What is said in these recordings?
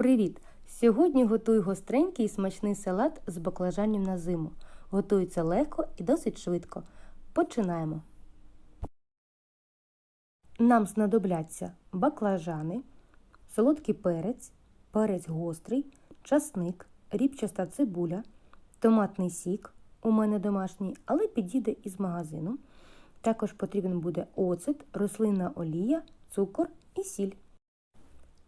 Привіт! Сьогодні готую гостренький і смачний салат з баклажанів на зиму. Готується легко і досить швидко. Починаємо. Нам знадобляться баклажани, солодкий перець, перець гострий, часник, рібчаста цибуля, томатний сік. У мене домашній, але підійде із магазину. Також потрібен буде оцет, рослинна олія, цукор і сіль.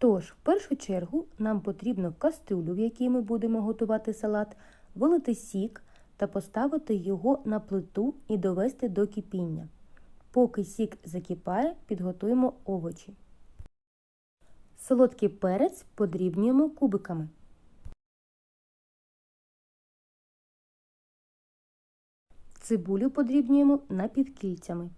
Тож, в першу чергу, нам потрібно в кастрюлю, в якій ми будемо готувати салат, вилити сік та поставити його на плиту і довести до кипіння. Поки сік закипає, підготуємо овочі. Солодкий перець подрібнюємо кубиками. Цибулю подрібнюємо напівкільцями.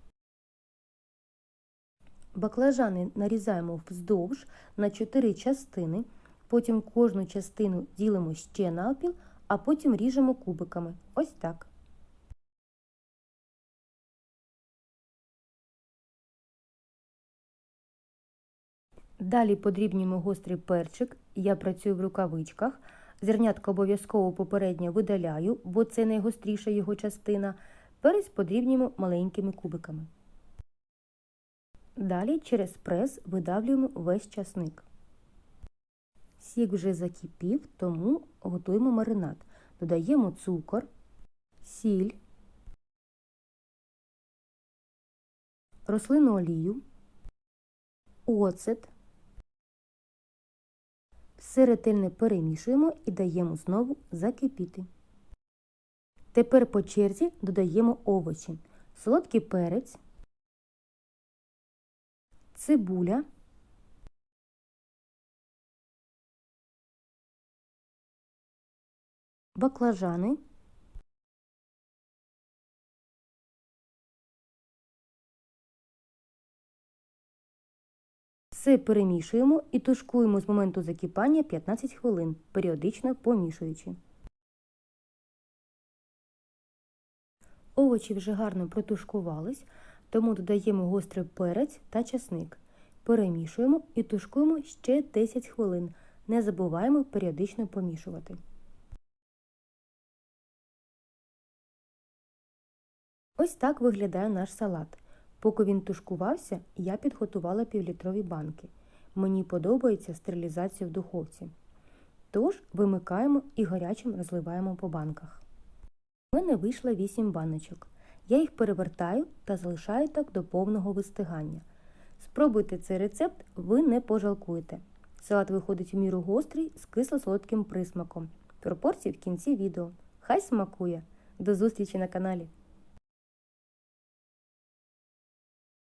Баклажани нарізаємо вздовж на 4 частини, потім кожну частину ділимо ще навпіл, а потім ріжемо кубиками. Ось так. Далі подрібнюємо гострий перчик. Я працюю в рукавичках. Зернятко обов'язково попередньо видаляю, бо це найгостріша його частина. Перець подрібнюємо маленькими кубиками. Далі через прес видавлюємо весь часник. Сік вже закипів, тому готуємо маринад. Додаємо цукор, сіль, рослинну олію, оцет. Все ретельно перемішуємо і даємо знову закипіти. Тепер по черзі додаємо овочі, солодкий перець, цибуля, баклажани, Все перемішуємо і тушкуємо з моменту закипання 15 хвилин, періодично помішуючи. Овочі вже гарно протушкувались, тому додаємо гострий перець та часник. Перемішуємо і тушкуємо ще 10 хвилин. Не забуваємо періодично помішувати. Ось так виглядає наш салат. Поки він тушкувався, я підготувала півлітрові банки. Мені подобається стерилізація в духовці. Тож вимикаємо і гарячим розливаємо по банках. У мене вийшло 8 баночок. Я їх перевертаю та залишаю так до повного вистигання. Спробуйте цей рецепт, ви не пожалкуєте. Салат виходить у міру гострий з кисло-солодким присмаком. Пропорції в кінці відео. Хай смакує! До зустрічі на каналі!